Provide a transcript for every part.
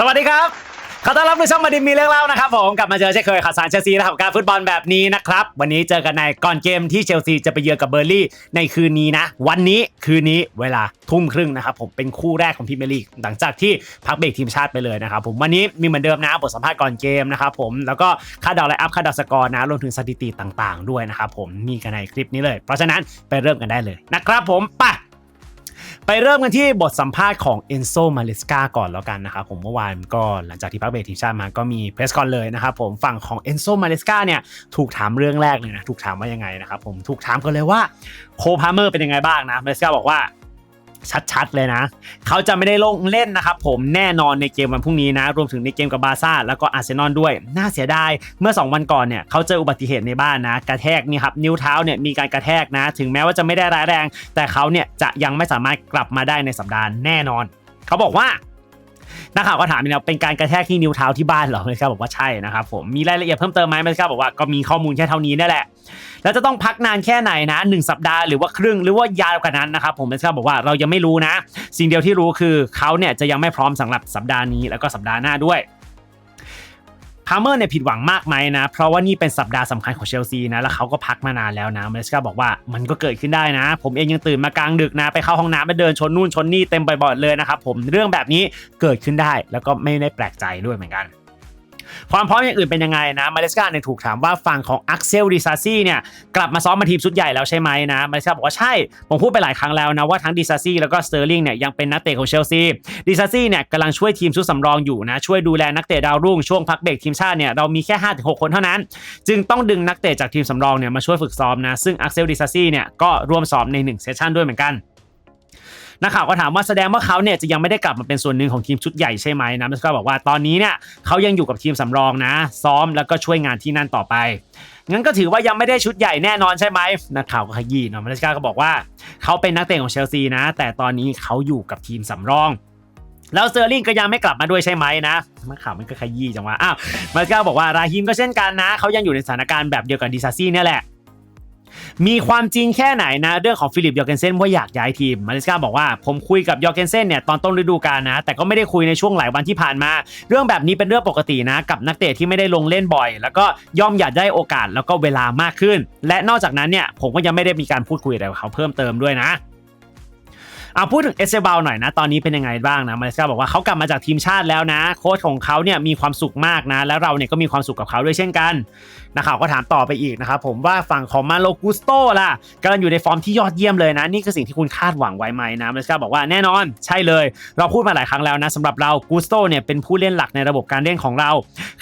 สวัสดีครับ ขอต้อนรับในช่องมาดินมีเรื่องเล่านะครับผมกลับมาเจอเช่นเคยข่าวสารเชลซีนะครับการฟุตบอลแบบนี้นะครับ วันนี้เจอกันในก่อนเกมที่เชลซีจะไปเยือนกับเบอร์ลี่ในคืนนี้นะ วันนี้คืนนี้เวลาทุ่มครึ่งนะครับผมเป็นคู่แรกของพรีเมียร์ลีกหลังจากที่พักเบรกทีมชาติไปเลยนะครับผมวันนี้มีเหมือนเดิมนะบทสัมภาษณ์ก่อนเกมนะครับผมแล้วก็คาดเดาไลน์อัพคาดเดาสกอร์นะรวมถึงสถิติต่าง ๆ ด้วยนะครับผมมีกันในคลิปนี้เลย เพราะฉะนั้นไปเริ่มกันได้เลยนะครับผมไป ไปเริ่มกันที่บทสัมภาษณ์ของเอนโซมาเลสกาก่อนแล้วกันนะครับผมเมื่อวานก็หลังจากที่พักเบรทีมชาติมาก็มีเพรสคอนเลยนะครับผมฝั่งของเอนโซมาเลสกาเนี่ยถูกถามเรื่องแรกเลยนะถูกถามว่ายังไงนะครับผมถูกถามกันเลยว่าโคพาเมอร์เป็นยังไงบ้างนะมาเลสกาบอกว่า ชัดๆเลยนะ เขาจะไม่ได้ลงเล่นนะครับผมแน่นอนในเกมวันพรุ่งนี้นะ รวมถึงในเกมกับบาซ่าแล้วก็อาร์เซนอลด้วย น่าเสียดายเมื่อ 2 วันก่อนเนี่ยเขาเจออุบัติเหตุในบ้านนะ กระแทกนี่ครับนิ้วเท้าเนี่ยมีการกระแทกนะ ถึงแม้ว่าจะไม่ได้ร้ายแรง แต่เขาเนี่ยจะยังไม่สามารถกลับมาได้ในสัปดาห์แน่นอน เขาบอกว่านักข่าวก็ถามนะเป็นการกระแทกที่นิ้วเท้าที่บ้านเหรอเมสกาบบอกว่าใช่นะครับผมมีรายละเอียดเพิ่มเติมไหมเมสกาบอกว่าก็มีข้อมูลแค่เท่านี้นั่นแหละ แล้วจะต้องพักนานแค่ไหนนะหนึ่งสัปดาห์หรือว่าครึ่งหรือว่ายาวกว่านั้นนะครับผมเมสกาบอกว่าเรายังไม่รู้นะ สิ่งเดียวที่รู้คือเขาเนี่ยจะยังไม่พร้อมสำหรับสัปดาห์นี้แล้วก็สัปดาห์หน้าด้วยพาเมอร์เนี่ยผิดหวังมากไหมนะ เพราะว่านี่เป็นสัปดาห์สำคัญของเชลซีนะ แล้วเขาก็พักมานานแล้วนะเมสกาบอกว่ามันก็เกิดขึ้นได้นะ ผมเองยังตื่นมากลางดึกนะ ไปเข้าห้องน้ำไปเดินชนนู่นชนนี่เต็มบ่อยๆเลยนะครับผมเรื่องแบบนี้เกิดขึ้นได้แล้วก็ไม่ได้แปลกใจด้วยเหมือนกัน ความพร้อมอย่างอื่นเป็นยังไงนะมาเลสกาเนี่ยถูกถามว่าฝั่งของอักเซลดิซาซี่เนี่ยกลับมาซ้อมมาทีมชุดใหญ่แล้วใช่ไหมนะมาเลสกาบอกว่าใช่ ผมพูดไปหลายครั้งแล้วนะว่าทั้งดิซาซี่แล้วก็สเตอร์ลิงเนี่ยยังเป็นนักเตะของเชลซีดิซาซี่เนี่ยกำลังช่วยทีมชุดสำรองอยู่นะช่วยดูแลนักเตะดาวรุ่งช่วงพักเบรกทีมชาติเนี่ยเรามีแค่ 5-6 คนเท่านั้น จึงต้องดึงนักเตะจากทีมสำรองเนี่ยมาช่วยฝึกซ้อมนะซึ่งอักเซลดิซาซี่เนี่ยก็ร่วมซ้อมใน1เซสชั่นด้วยเหมือนกัน นักข่าวก็ถามว่าแสดงว่าเขาเนี่ยจะยังไม่ได้กลับมาเป็นส่วนหนึ่งของทีมชุดใหญ่ใช่ไหมนะมัสก็บอกว่าตอนนี้เนี่ยเขายังอยู่กับทีมสำรองนะ ซ้อมแล้วก็ช่วยงานที่นั่นต่อไปงั้นก็ถือว่ายังไม่ได้ชุดใหญ่แน่นอนใช่ไหมนักข่าวก็ขยี้เนาะมัสกาก็บอกว่า เขาเป็นนักเตะของเชลซีนะ แต่ตอนนี้เขาอยู่กับทีมสำรองแล้วเซอร์ลิงก็ยังไม่กลับมาด้วยใช่ไหมนะนักข่าวมันก็ขยี้จังว่าอ้าวมัสกาบอกว่าราฮิมก็เช่นกันนะ เขายังอยู่ในสถานการณ์แบบเดียวกับดิซาซี่เนี่ยแหละ มีความจริงแค่ไหนนะ เรื่องของฟิลิปยอร์เกนเซนว่าอยากย้ายทีมมาริสกาบอกว่าผมคุยกับยอร์เกนเซนเนี่ยตอนต้นฤดูกาลนะ แต่ก็ไม่ได้คุยในช่วงหลายวันที่ผ่านมา เรื่องแบบนี้เป็นเรื่องปกตินะ กับนักเตะที่ไม่ได้ลงเล่นบ่อย แล้วก็ย่อมอยากได้โอกาสแล้วก็เวลามากขึ้น และนอกจากนั้นเนี่ยผมก็ยังไม่ได้มีการพูดคุยอะไรกับเขาเพิ่มเติมด้วยนะ เอาพูดถึงเอเซบาลหน่อยนะ ตอนนี้เป็นยังไงบ้างนะมาเลสกาบอกว่าเขากลับมาจากทีมชาติแล้วนะ โค้ชของเขาเนี่ยมีความสุขมากนะ แล้วเราเนี่ยก็มีความสุขกับเขาด้วยเช่นกันนักข่าวก็ถามต่อไปอีกนะครับผมว่าฝั่งของมาโลกุสโตล่ะกำลังอยู่ในฟอร์มที่ยอดเยี่ยมเลยนะ นี่คือสิ่งที่คุณคาดหวังไว้ไหมนะมาเลสกาบอกว่าแน่นอนใช่เลย เราพูดมาหลายครั้งแล้วนะสำหรับเรากุสโตเนี่ยเป็นผู้เล่นหลักในระบบการเล่นของเรา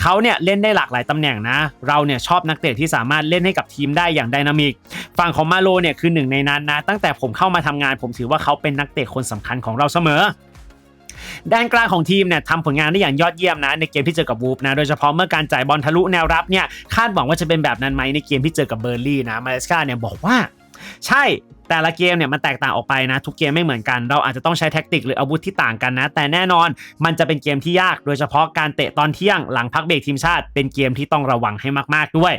เขาเนี่ยเล่นได้หลากหลายตำแหน่งนะ เราเนี่ยชอบนักเตะที่สามารถเล่นให้กับทีมได้อย่างไดนามิกฝั่งของมาโลเนี่ยคือหนึ่งในนั้นนะตั้งแต่ผมเข้ามาทำงานผมถือว่าเขาเป็นนักเตะคนสำคัญของเราเสมอ ด้านกลางของทีมเนี่ยทำผลงานได้อย่างยอดเยี่ยมนะในเกมที่เจอกับวูฟนะโดยเฉพาะเมื่อการจ่ายบอลทะลุแนวรับเนี่ยคาดหวังว่าจะเป็นแบบนั้นไหมในเกมที่เจอกับเบอร์ลี่นะมาเลสกาเนี่ยบอกว่า ใช่แต่ละเกมเนี่ยมันแตกต่างออกไปนะ ทุกเกมไม่เหมือนกัน เราอาจจะต้องใช้แท็กติกหรืออาวุธที่ต่างกันนะ แต่แน่นอนมันจะเป็นเกมที่ยาก โดยเฉพาะการเตะตอนเที่ยงหลังพักเบรกทีมชาติ เป็นเกมที่ต้องระวังให้มาก ๆ ด้วย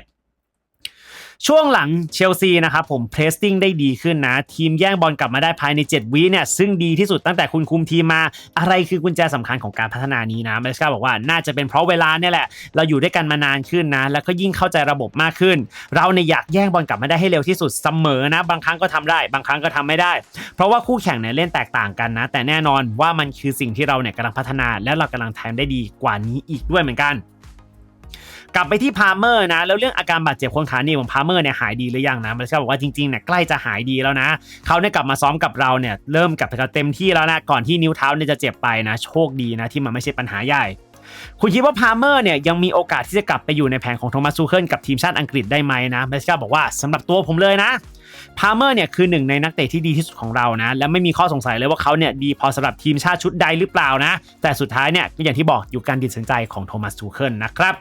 ช่วงหลังเชลซีนะครับผมเพรสติ้งได้ดีขึ้นนะ ทีมแย่งบอลกลับมาได้ภายใน 7วิเนี่ยซึ่งดีที่สุดตั้งแต่คุณคุมทีมมาอะไรคือกุญแจสำคัญของการพัฒนานี้นะเมสกาบอกว่าน่าจะเป็นเพราะเวลาเนี่ยแหละ เราอยู่ด้วยกันมานานขึ้นนะ แล้วก็ยิ่งเข้าใจระบบมากขึ้น เราเนี่ยอยากแย่งบอลกลับมาได้ให้เร็วที่สุดเสมอนะ บางครั้งก็ทำได้ บางครั้งก็ทำไม่ได้ เพราะว่าคู่แข่งเนี่ยเล่นแตกต่างกันนะ แต่แน่นอนว่ามันคือสิ่งที่เราเนี่ยกำลังพัฒนา และเรากำลังทำได้ดีกว่านี้อีกด้วยเหมือนกัน กลับไปที่พาเมอร์นะ แล้วเรื่องอาการบาดเจ็บคนขาหนีบของพาเมอร์เนี่ยหายดีหรือยังนะ มันก็บอกว่าจริงๆเนี่ยใกล้จะหายดีแล้วนะเขาเนี่ยกลับมาซ้อมกับเราเนี่ยเริ่มกลับไปเต็มที่แล้วนะก่อนที่นิ้วเท้าเนี่ยจะเจ็บไปนะ โชคดีนะที่มันไม่ใช่ปัญหาใหญ่คุณคิดว่าพาเมอร์เนี่ยยังมีโอกาสที่จะกลับไปอยู่ในแผนของโทมัสซูเคิลกับทีมชาติอังกฤษได้ไหมนะเบสกาบอกว่าสำหรับตัวผมเลยนะพาเมอร์เนี่ยคือหนึ่งในนักเตะที่ดีที่สุดของเรานะ และไม่มีข้อสงสัยเลยว่าเขาเนี่ยดีพอสำหรับทีมชาติชุดใดหรือเปล่านะ แต่สุดท้ายเนี่ยก็อย่างที่บอกอยู่การตัดสินใจของโทมัสซูเคิลนะครับ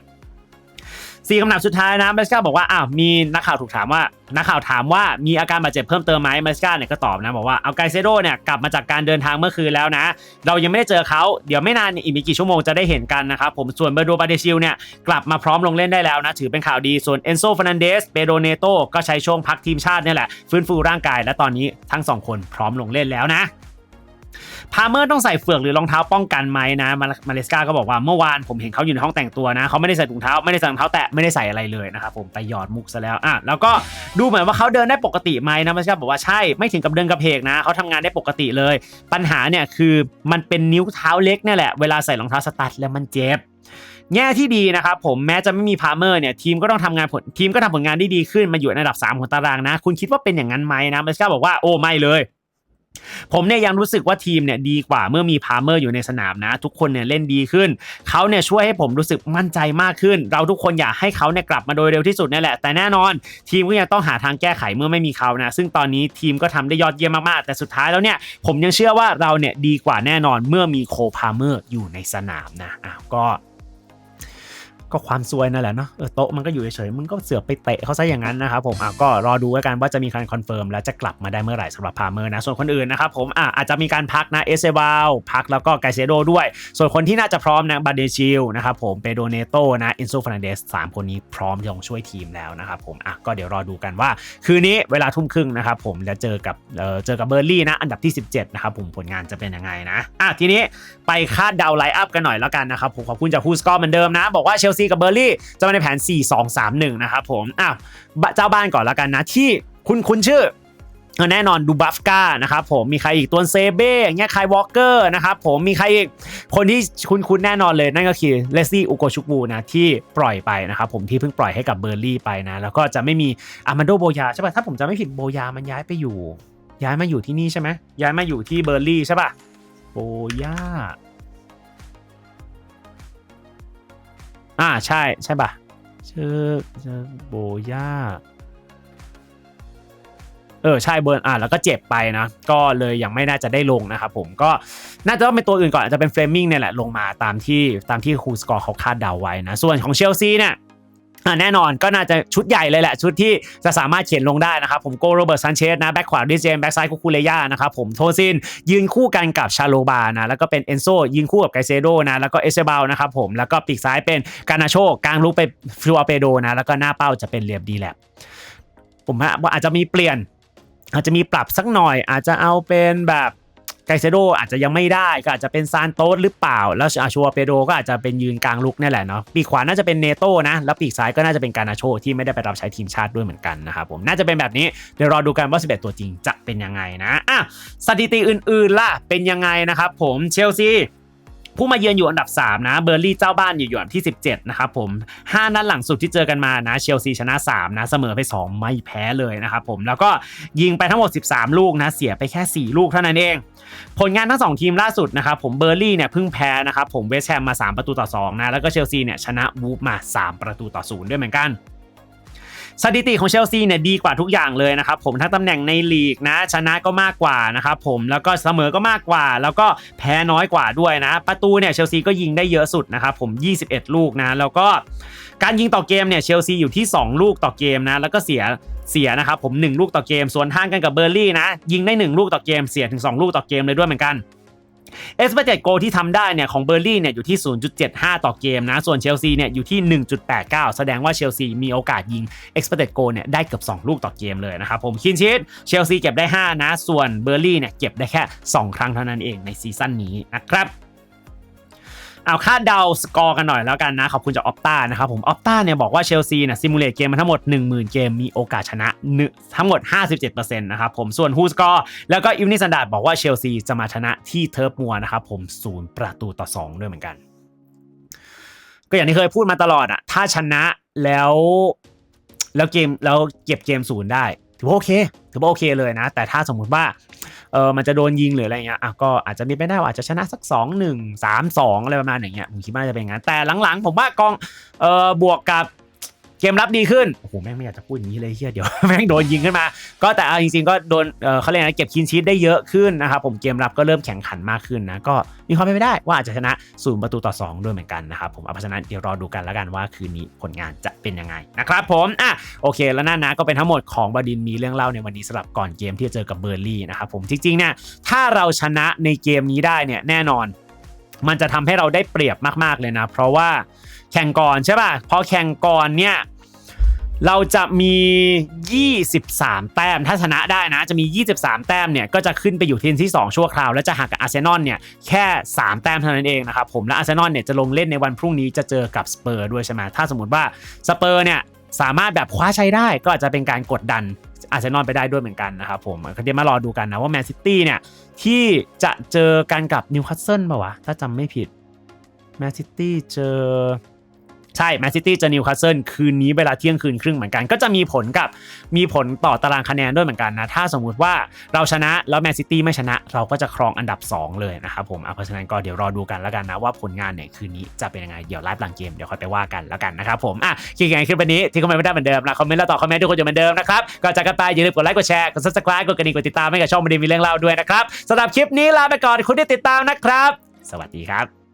สี่คำถามสุดท้ายนะเมสกาบอกว่าอ้าวมีนักข่าวถูกถามว่านักข่าวถามว่ามีอาการบาดเจ็บเพิ่มเติมไหมเมสกาเนี่ยก็ตอบนะบอกว่าเอาไกเซโดเนี่ยกลับมาจากการเดินทางเมื่อคืนแล้วนะ เรายังไม่ได้เจอเขาเดี๋ยวไม่นานอีกไม่กี่ชั่วโมงจะได้เห็นกันนะครับผมส่วนเบอร์โดบาเดชิลเนี่ยกลับมาพร้อมลงเล่นได้แล้วนะถือเป็นข่าวดีส่วนเอนโซฟ r นันเดสเปโดเนโตก็ใช้ช่วงพักทีมชาติเนี่ยแหละฟื้นฟูร่างกายและตอนนี้ทั้งสองคนพร้อมลงเล่นแล้วนะ พาเมอร์ต้องใส่เฟือกหรือรองเท้าป้องกันไหมนะมาเลสกาก็บอกว่าเมื่อวานผมเห็นเขาอยู่ในห้องแต่งตัวนะเขาไม่ได้ใส่ถุงเท้าไม่ได้ใส่รองเท้าแตะไม่ได้ใส่อะไรเลยนะครับผมไปหยอดมุกซะแล้วอะแล้วก็ดูเหมือนว่าเขาเดินได้ปกติไหมนะมาเลสกาบอกว่าใช่ไม่ถึงกับเดินกระเพกนะเขาทำงานได้ปกติเลย ปัญหาเนี่ยคือมันเป็นนิ้วเท้าเล็กเนี่ยแหละเวลาใส่รองเท้าสตัดแล้วมันเจ็บแง่ที่ดีนะครับผมแม้จะไม่มีพาเมอร์เนี่ยทีมก็ต้องทำงานผลทีมก็ทำผลงานได้ดีขึ้นมาอยู่ในอันดับ 3 ของตารางนะ คุณคิดว่าเป็นอย่างนั้นไหมนะมาเลสกาบอกว่าโอ้ไม่เลย ผมเนี่ยยังรู้สึกว่าทีมเนี่ยดีกว่าเมื่อมีพาเมอร์อยู่ในสนามนะ ทุกคนเนี่ยเล่นดีขึ้น เขาเนี่ยช่วยให้ผมรู้สึกมั่นใจมากขึ้น เราทุกคนอยากให้เขาเนี่ยกลับมาโดยเร็วที่สุดนี่แหละ แต่แน่นอน ทีมก็ยังต้องหาทางแก้ไขเมื่อไม่มีเขานะ ซึ่งตอนนี้ทีมก็ทำได้ยอดเยี่ยมมากๆ แต่สุดท้ายแล้วเนี่ยผมยังเชื่อว่าเราเนี่ยดีกว่าแน่นอนเมื่อมีโคพาเมอร์อยู่ในสนามนะอ้าวก็ ก็ความซวยนั่นแหละเนาะโต๊ะมันก็อยู่เฉยๆมึงก็เสือกไปเตะเขาซะอย่างนั้นนะครับผมอะก็รอดูแล้วกันว่าจะมีการคอนเฟิร์มแล้วจะกลับมาได้เมื่อไหร่สำหรับพาเมอร์นะส่วนคนอื่นนะครับผมอะอาจจะมีการพักนะเอเซบาลพักแล้วก็ไกเซโดด้วย ส่วนคนที่น่าจะพร้อมนะบาเดชิลนะครับผมเปโดเนโตนะอินโซฟ r นเดสสามคนนี้พร้อมที่จะช่วยทีมแล้วนะครับผมอะก็เดี๋ยวรอดูกันว่า คืนนี้เวลาทุ่มครึ่งนะครับผมจะเจอกับเออเจอกับเบอร์ลี่นะอันดับที่ 17นะครับผมผลงานจะเป็นยังไงนะอะทีนี้ไปคาดเดาไลน์อัพกันหน่อยแล้วกันนะครับผมขอบคุณจากฮูสกอร์เหมือนเดิมนะบอกว่าเชลซีกับเบอร์ลี่จะมาในแผน 4 2 3 1 นะครับผมอ้าวเจ้าบ้านก่อนแล้วกันนะที่คุณคุณชื่อแน่นอนดูบัฟก้านะครับผมมีใครอีกตัวเซเบ้อย่างเงี้ยใครวอลเกอร์นะครับผมมีใครอีกคนที่คุณคุณแน่นอนเลยนั่นก็คือเลซี่อุโกชุกบูนะที่ปล่อยไปนะครับผมที่เพิ่งปล่อยให้กับเบอร์ลี่ไปนะแล้วก็จะไม่มีอามันโดโบยาใช่ป่ะถ้าผมจะไม่ผิดโบยามันย้ายไปอยู่ ย้ายมาอยู่ที่นี่ใช่ไหมย้ายมาอยู่ที่เบอร์ลี่ใช่ป่ะโบยา อ่าใช่ใช่ป่ะชื่อชื่อโบย่าเออใช่เบิร์นอะแล้วก็เจ็บไปนะ ก็เลยยังไม่น่าจะได้ลงนะครับผมก็น่าจะต้องเป็นตัวอื่นก่อนอาจจะเป็นเฟรมมิงเนี่ยแหละลงมาตามที่ตามที่ครูสกอร์เขาคาดเดาไว้นะ ส่วนของเชลซีเนี่ย แน่นอนก็น่าจะชุดใหญ่เลยแหละ ชุดที่จะสามารถเขียนลงได้นะครับ ผมโกโรเบิร์ตซันเชสนะแบ็คขวาดิเจมแบ็คซ้ายคูคูเลย่านะครับผมโทซินยืนคู่กันกับชาโลบานะแล้วก็เป็นเอนโซยืนคู่กับไกเซโดนะแล้วก็เอเซบาลนะครับผมแล้วก็ปีกซ้ายเป็นกานาโชกลางลุกไปฟิวอาเปโดนะแล้วก็หน้าเป้าจะเป็นเรียบดีแลบผมว่าอาจจะมีเปลี่ยน อาจจะมีปรับสักหน่อย อาจจะเอาเป็นแบบ ไกเซโดอาจจะยังไม่ได้ก็อาจจะเป็นซานโตสหรือเปล่า แล้วอาชัวเปโดก็อาจจะเป็นยืนกลางลุกนี่แหละเนาะปีกขวาน่าจะเป็นเนโต้นะแล้วปีกซ้ายก็น่าจะเป็นการนาโชที่ไม่ได้ไปรับใช้ทีมชาติด้วยเหมือนกันนะครับผมน่าจะเป็นแบบนี้เดี๋ยวรอดูกันว่า 11 ตัวจริงจะเป็นยังไงนะอะสถิติอื่นๆล่ะเป็นยังไงนะครับผมเชลซี ผู้มาเยือนอยู่อันดับ 3 นะ เบอร์ลี่เจ้าบ้านอยู่อยู่อันดับที่ 17 นะครับผม 5 นัดหลังสุดที่เจอกันมานะเชลซีชนะ 3 นะเสมอไป 2 ไม่แพ้เลยนะครับผมแล้วก็ยิงไปทั้งหมด 13 ลูกนะเสียไปแค่ 4 ลูกเท่านั้นเอง ผลงานทั้ง 2 ทีมล่าสุดนะครับผมเบอร์ลี่เนี่ยเพิ่งแพ้นะครับผมเวสต์แฮมมา 3 ประตูต่อ2นะแล้วก็เชลซีเนี่ยชนะวูฟมา 3 ประตูต่อ0ด้วยเหมือนกัน สถิติของเชลซีเนี่ยดีกว่าทุกอย่างเลยนะครับผมทั้งตำแหน่งในลีกนะชนะก็มากกว่านะครับผมแล้วก็เสมอก็มากกว่า แล้วก็แพ้น้อยกว่าด้วยนะ ประตูเนี่ยเชลซีก็ยิงได้เยอะสุดนะครับผม 21 ลูกนะแล้วก็การยิงต่อเกมเนี่ยเชลซีอยู่ที่ 2 ลูกต่อเกมนะแล้วก็เสียเสียนะครับผม 1 ลูกต่อเกม ส่วนทางกันกับเบอร์ลี่นะยิงได้ 1 ลูกต่อเกมเสียถึง 2 ลูกต่อเกมเลยด้วยเหมือนกัน เอสเปเตโกที่ทำได้เนี่ยของเบอร์ลี่เนี่ยอยู่ที่ 0.75 ต่อเกมนะ ส่วนเชลซีเนี่ยอยู่ที่ 1.89 แสดงว่าเชลซีมีโอกาสยิง expected goal เนี่ยได้เกือบ 2 ลูกต่อเกมเลยนะครับผมคินชิตเชลซีเก็บได้ 5 นะ ส่วนเบอร์ลี่เนี่ยเก็บได้แค่ 2 ครั้งเท่านั้นเองในซีซั่นนี้นะครับ เอาคาดเดาสกอร์กันหน่อยแล้วกันนะ ขอบคุณจากออปตานะครับผมออปตาเนี่ยบอกว่าเชลซีเนี่ยซิมูเลตเกมมาทั้งหมด 10,000 เกมมีโอกาสชนะนทั้งหมด 57%นะครับผมส่วนฮูสกอร์แล้วก็อิวนิสันดาดบอกว่าเชลซีจะมาชนะที่เทิร์ฟมัวนะครับผมศูนย์ประตูต่อ 2 ด้วยเหมือนกัน ก็อย่างที่เคยพูดมาตลอดอะถ้าชนะแล้วแล้วเกมแล้วเก็บเกมศูนย์ได้ ถือว่าโอเคถือว่าโอเคเลยนะ แต่ถ้าสมมุติว่าเออมันจะโดนยิงหรืออะไรเงี้ยอะก็อาจจะมีไปได้ว่าอาจจะชนะสัก 2 1 3 2 อะไรประมาณอย่างเงี้ยผมคิดว่าจะเป็นอย่างนั้นแต่หลังๆ ผมว่ากองเออบวกกับ เกมรับดีขึ้น โอ้โห แม่งไม่อยากจะพูดอย่างนี้เลยเฮียเดี๋ยว แม่งโดนยิงขึ้นมา ก็แต่เอาจริงๆ ก็โดนเขาเรียกนะเก็บคินชีตได้เยอะขึ้นนะครับผมเกมรับก็เริ่มแข่งขันมากขึ้นนะ ก็มีความเป็นไปได้ว่าอาจจะชนะศูนย์ประตูต่อ 2 ด้วยเหมือนกันนะครับผมเอาเพราะฉะนั้นเดี๋ยวรอดูกันแล้วกันว่าคืนนี้ผลงานจะเป็นยังไงนะครับผมอะโอเค แล้วนั่นนะก็เป็นทั้งหมดของบดินทร์มีเรื่องเล่าในวันนี้สำหรับก่อนเกมที่จะเจอกับเบอร์ลี่นะครับผมจริงๆเนี่ยถ้าเราชนะในเกมนี้ได้เนี่ยแน่นอน มันจะทำให้เราได้เปรียบมากๆเลยนะ เพราะว่าแข่งก่อนใช่ป่ะพอแข่งก่อนเนี่ยเราจะมี 23 แต้ม ถ้าชนะได้นะ จะมี 23 แต้มเนี่ย ก็จะขึ้นไปอยู่ทีมที่ 2 ชั่วคราว แล้วจะห่างกับอาร์เซนอลเนี่ย แค่ 3 แต้มเท่านั้นเองนะครับผม และอาร์เซนอลเนี่ยจะลงเล่นในวันพรุ่งนี้จะเจอกับสเปอร์ด้วยใช่ไหมถ้าสมมติว่าสเปอร์เนี่ย สามารถแบบคว้าใช้ได้ก็อาจจะเป็นการกดดันอาจจะนอนไปได้ด้วยเหมือนกันนะครับผมเดี๋ยวมารอดูกันนะว่าแมนซิตี้เนี่ยที่จะเจอกันกับนิวคาสเซิลป่าวะถ้าจำไม่ผิดแมนซิตี้เจอ ใช่แมนซิตี้เจะนิวคาสเซิลคืนนี้เวลาเที่ยงคืนครึ่งเหมือนกัน ก็จะมีผลกับมีผลต่อตารางคะแนนด้วยเหมือนกันนะถ้าสมมุติว่าเราชนะแล้วแมนซิตี้ไม่ชนะเราก็จะครองอันดับ 2 เลยนะครับผมอะเพราะฉะนั้นก็เดี๋ยวรอดูกันแล้วกันนะว่าผลงานเนี่ยคืนนี้จะเป็นยังไงเดี๋ยวไลฟ์หลังเกมเดี๋ยวค่อยไปว่ากันแล้วกันนะครับผมอะคิดยังไงขึ้นวันนี้ที่คอมเมนต์ไม่ได้เหมือนเดิมนะคอมเมนต์แล้วตอบคอมเมนต์ทุกคนอยู่เหมือนเดิมนะครับก่อนจากกันไปอย่าลืมกดไลค์กดแชร์กด subscribe กดกระดิ่งกดติดตามให้กับช่องมันดีมีเรื่องเล่าด้วยนะครับสำหรับคลิปนี้ลาไปก่อนคุณที่ติดตามนะครับ สวัสดีครับ